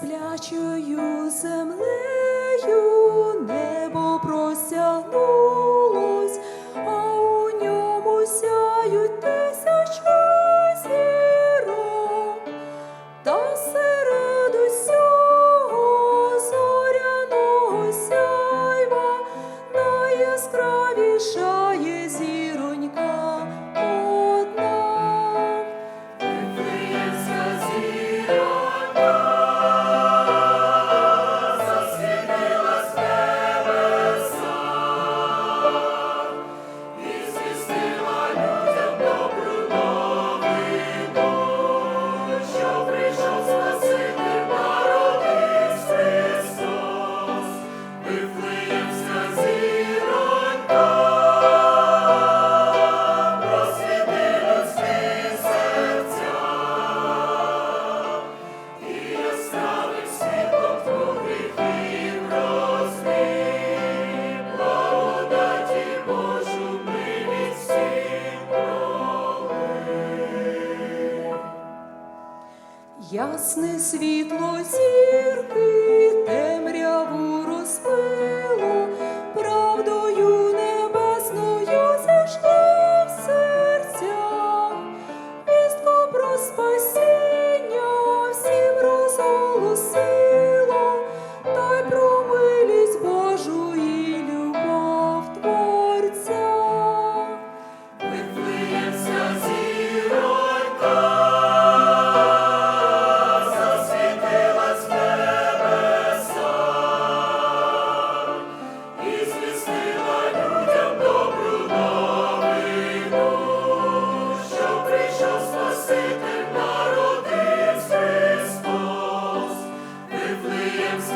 Гарячою землею небо простягнулось, а у ньому сяють тисячі зірок, та серед усього зоряного сяйва найяскравіша ясне світло зірки.